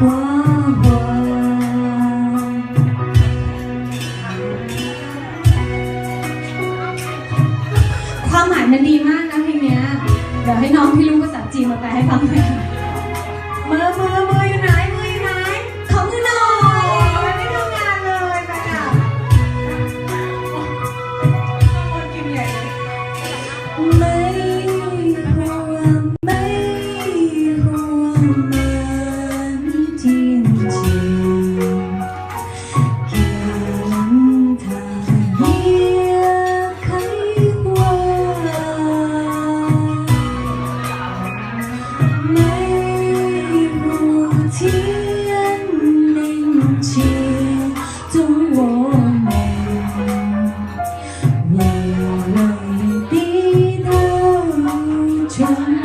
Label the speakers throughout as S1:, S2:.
S1: Wow.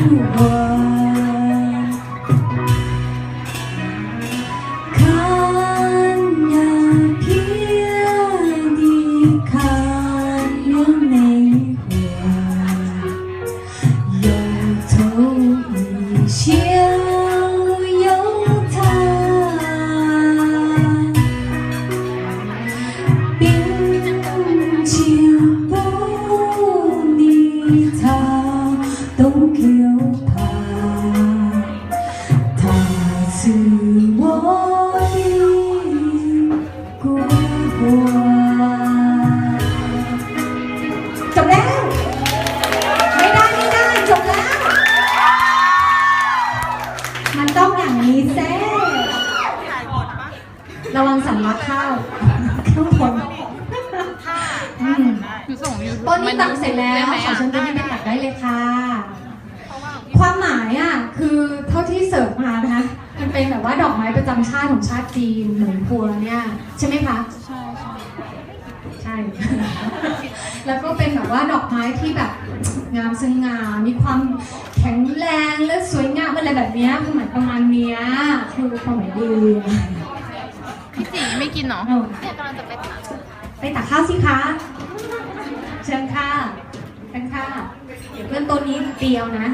S1: 如果 นนี้ตักเสร็จแล้ว
S2: ได้ไหม
S1: ขอ
S2: อะ
S1: เชิญต้นนี้ไปตักได้เลยค่ะ ความหมายอะคือเท่าที่เสิร์ฟมานะคะมันเป็นแบบว่าดอกไม้ประจำชาติของชาติจีนเหมือนพัวเนี่ยใช่ไหมคะ
S2: ใช่ใช่
S1: ใช่ แล้วก็เป็นแบบว่าดอกไม้ที่แบบงามสง่ามีความแข็งแรงและสวยงามอะไรแบบเนี้ยคือหมายประมาณเนี้ยคือความหมายดี
S2: พี่ตีไม่กินเหรอ
S1: เอา
S2: เนี่ยกำลังจะไปตัด
S1: ไปตักข้าวสิคะ เชิญค่ะเชิญค่ะเดี๋ยวเพื่อนตัวนี้เตียวนะ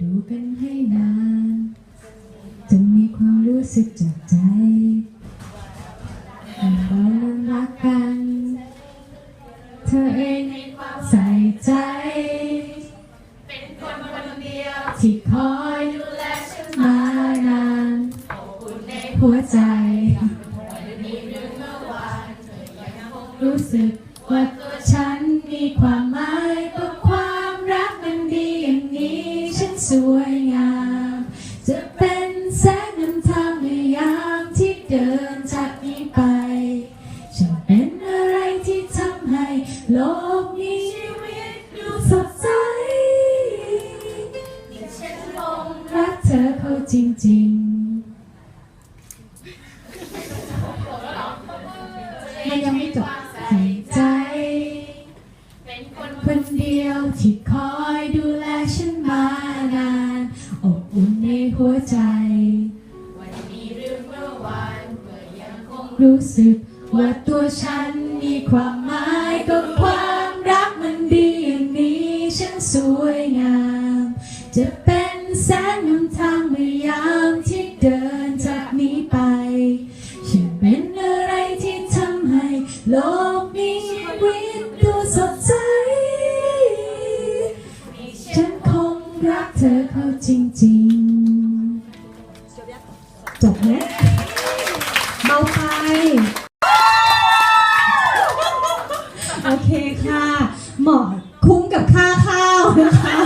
S1: ดูกันให้นานจะมีความรู้สึกจากใจเรานั้นรักกัน เธอเองใส่ใจ เป็นคนคนเดียวที่คอยดูแลฉันมานานหัวใจ รู้ สึกว่าตัวฉันมีความ เป็นคนคนเดียวที่คอยดูแลฉันมานาน อบอุ่นในหัวใจ วันนี้เรื่องเมื่อวานก็ยังคงรู้สึก ว่าตัวฉันมีความหมายกับความรักมันดีอย่างนี้ฉันสวยงาม จะเป็นแสงนำทางเมื่อยามที่เดิน เธอเข้าจริงๆจบไหมเมาไปโอเคค่ะ เหมาะคุ้มกับค่าข้าวนะคะ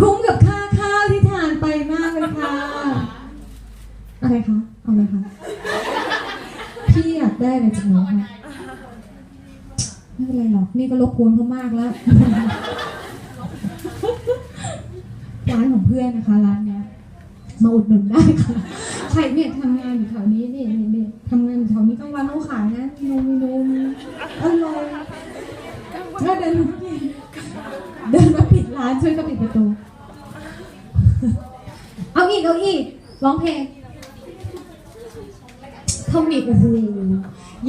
S1: คุ้มกับค่าข้าวที่ทานไปมากเลยค่ะ อะไรคะ เอาอะไรคะ พี่อยากได้อะไรจากน้องคะไม่เป็นไรหรอก นี่ก็รบกวนเขามากแล้ว ร้านของเพื่อนนะคะร้านเนี้ยมาอุดหนุนได้ค่ะใครเนี่ยทำงานอยู่แถวนี้เนี่ยเนี่ยเนี่ยทำงานอยู่แถวนี้กลางวันเขาขายนะนมนมอร่อยถ้าเดินมาเดินมาปิดร้านช่วยก็ปิดประตู เอาอีกเอาอีกร้องเพลงเท่านี้โอ้โห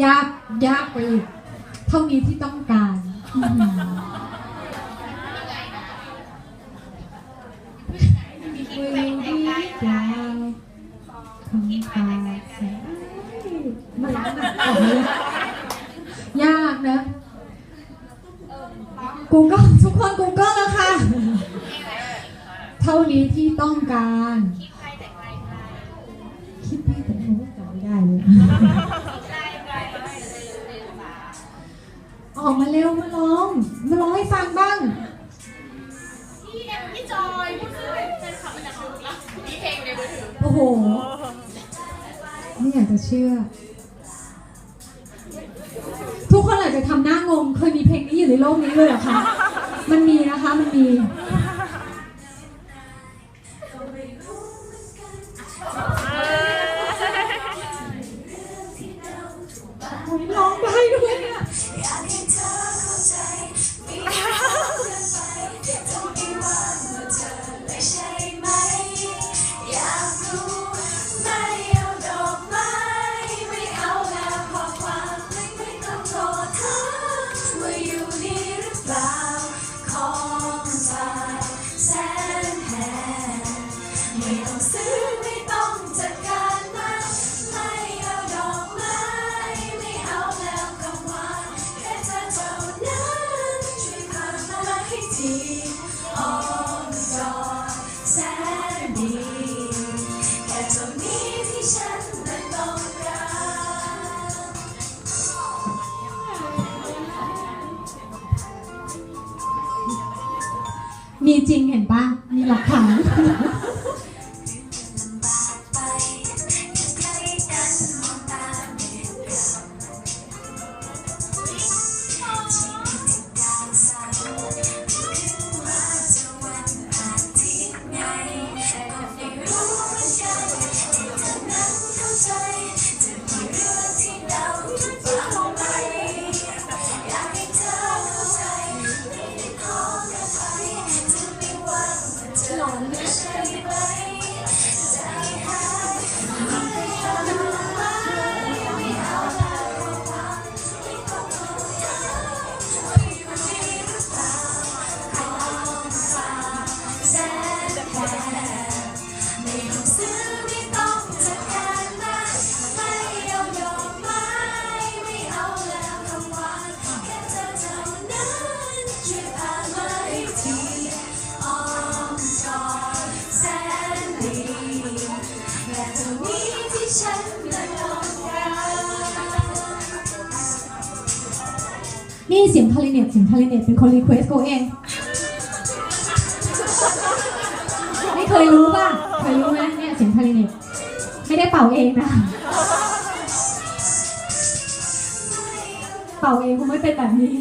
S1: ยากยากไปอีกเท่านี้ที่ต้องการอื้อหือวิวดียาว คำพาแสนไม่รักอะออกมาเลยากนะ กูก็ทุกคนกูก็แล้วค่ะ เท่านี้ที่ต้องการ คิดไปแต่โน้จำไม่ได้เลยออกมาเร็วมาร้อง มาร้องให้ฟังบ้าง
S2: อยาก
S1: จะเชื่อ ทุกคนอาจจะทำหน้างง เคยมีเพลงนี้อยู่ในโลกนี้เลยเหรอคะ มันมีนะคะ มันมี
S3: จริง
S1: เห็นปะมีหลักฐาน
S3: ว่าเฉันนั้นต้องการ
S1: นี่เสียงคาริเนตเสียงคาริเนตเป็นคนรีเควสเขาเอง ไม่เคยรู้ป่ะ เคยรู้ไหมเนี่ยเสียงคาริเนตไม่ได้เป่าเองนะ เป่าเองคงไม่เป็นแบบนี้